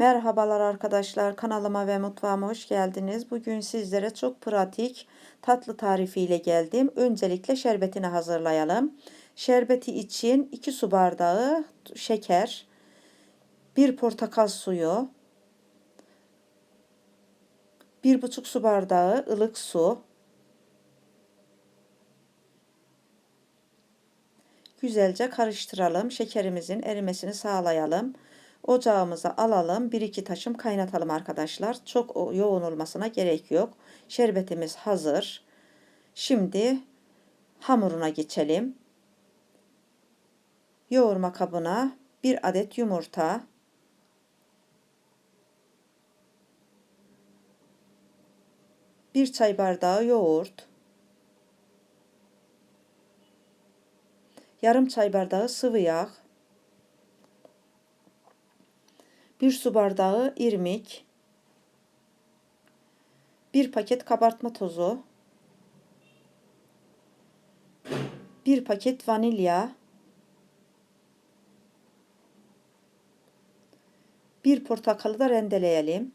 Merhabalar arkadaşlar kanalıma ve mutfağıma hoş geldiniz. Bugün sizlere çok pratik tatlı tarifiyle geldim. Öncelikle şerbetini hazırlayalım. Şerbeti için 2 su bardağı şeker, 1 portakal suyu, 1,5 su bardağı ılık su, güzelce karıştıralım. Şekerimizin erimesini sağlayalım. Ocağımıza alalım. 1-2 taşım kaynatalım arkadaşlar. Çok yoğun olmasına gerek yok. Şerbetimiz hazır. Şimdi hamuruna geçelim. Yoğurma kabına 1 adet yumurta, bir çay bardağı yoğurt, yarım çay bardağı sıvı yağ, 1 su bardağı irmik, 1 paket kabartma tozu, 1 paket vanilya, 1 portakalı da rendeleyelim.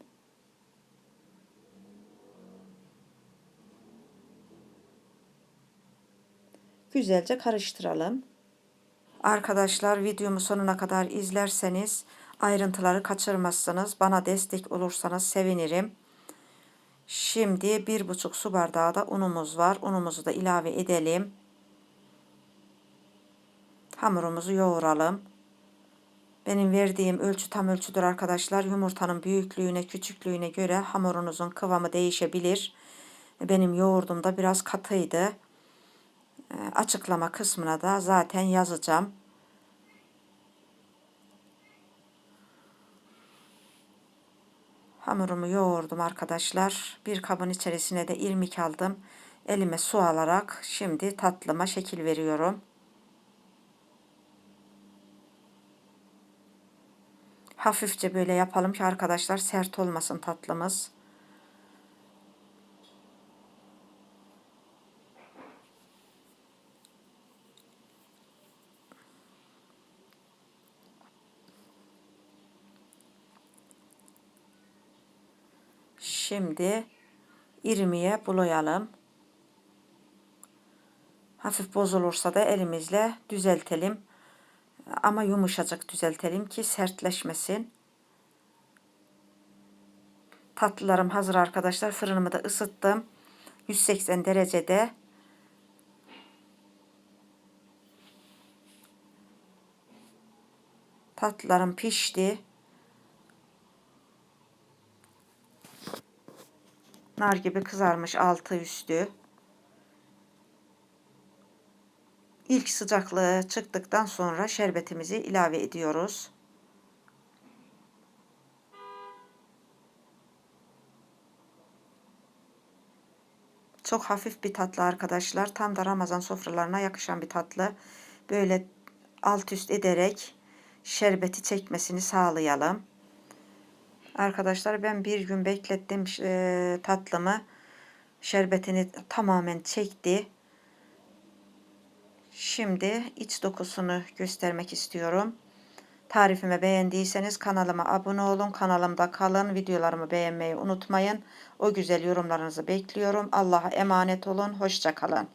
Güzelce karıştıralım. Arkadaşlar videomu sonuna kadar izlerseniz ayrıntıları kaçırmazsınız. Bana destek olursanız sevinirim. Şimdi bir buçuk su bardağı da unumuz var. Unumuzu da ilave edelim. Hamurumuzu yoğuralım. Benim verdiğim ölçü tam ölçüdür arkadaşlar. Yumurtanın büyüklüğüne, küçüklüğüne göre hamurunuzun kıvamı değişebilir. Benim yoğurdum da biraz katıydı. Açıklama kısmına da zaten yazacağım. Hamurumu yoğurdum arkadaşlar. Bir kabın içerisine de irmik aldım. Elime su alarak şimdi tatlıma şekil veriyorum. Hafifçe böyle yapalım ki arkadaşlar sert olmasın tatlımız. Şimdi irmiye bulayalım. Hafif bozulursa da elimizle düzeltelim. Ama yumuşacık düzeltelim ki sertleşmesin. Tatlılarım hazır arkadaşlar. Fırınımı da ısıttım. 180 derecede. Tatlılarım pişti. Nar gibi kızarmış altı üstü. İlk sıcaklığı çıktıktan sonra şerbetimizi ilave ediyoruz. Çok hafif bir tatlı arkadaşlar. Tam da Ramazan sofralarına yakışan bir tatlı. Böyle alt üst ederek şerbeti çekmesini sağlayalım. Arkadaşlar ben bir gün beklettim e, tatlımı. Şerbetini tamamen çekti. Şimdi iç dokusunu göstermek istiyorum. Tarifimi beğendiyseniz kanalıma abone olun. Kanalımda kalın. Videolarımı beğenmeyi unutmayın. O güzel yorumlarınızı bekliyorum. Allah'a emanet olun. Hoşçakalın.